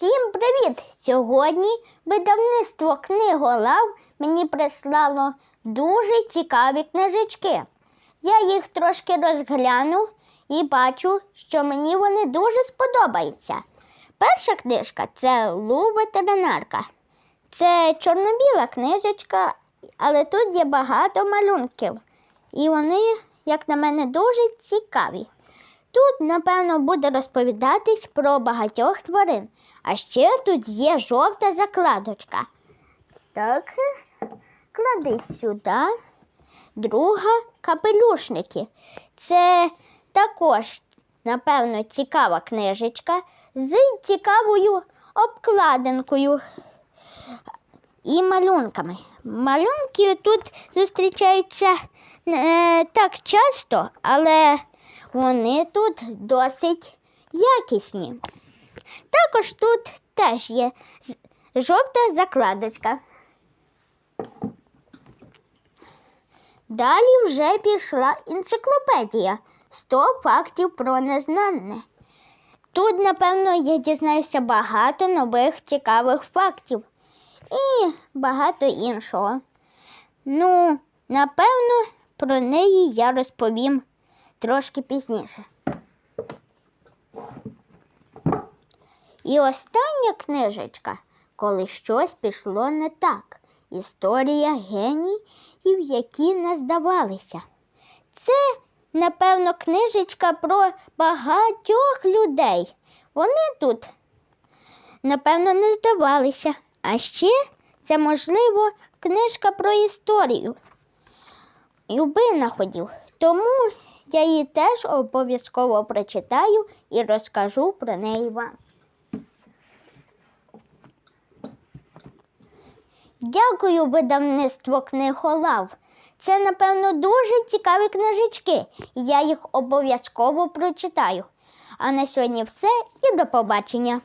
Всім привіт! Сьогодні видавництво книголав мені прислало дуже цікаві книжечки. Я їх трошки розгляну і бачу, що мені вони дуже сподобаються. Перша книжка це Лу ветеринарка. Це чорно-біла книжечка, але тут є багато малюнків. І вони, як на мене, дуже цікаві. Тут, напевно, буде розповідатись про багатьох тварин. А ще тут є жовта закладочка. Так, клади сюди. Друга капелюшники. Це також, напевно, цікава книжечка з цікавою обкладинкою і малюнками. Малюнки тут зустрічаються не так часто, але вони тут досить якісні. Також тут теж є жовта закладочка. Далі вже пішла енциклопедія 100 фактів про незнане. Тут, напевно, я дізнаюся багато нових цікавих фактів і багато іншого. Ну, напевно, про неї я розповім трошки пізніше. І остання книжечка, коли щось пішло не так. Історія геніїв, які не здавалися. Це, напевно, книжечка про багатьох людей. Вони тут, напевно, не здавалися. А ще це, можливо, книжка про історію і винаходів. Тому я її теж обов'язково прочитаю і розкажу про неї вам. Дякую, видавництво книголав. Це, напевно, дуже цікаві книжечки, я їх обов'язково прочитаю. А на сьогодні все і до побачення.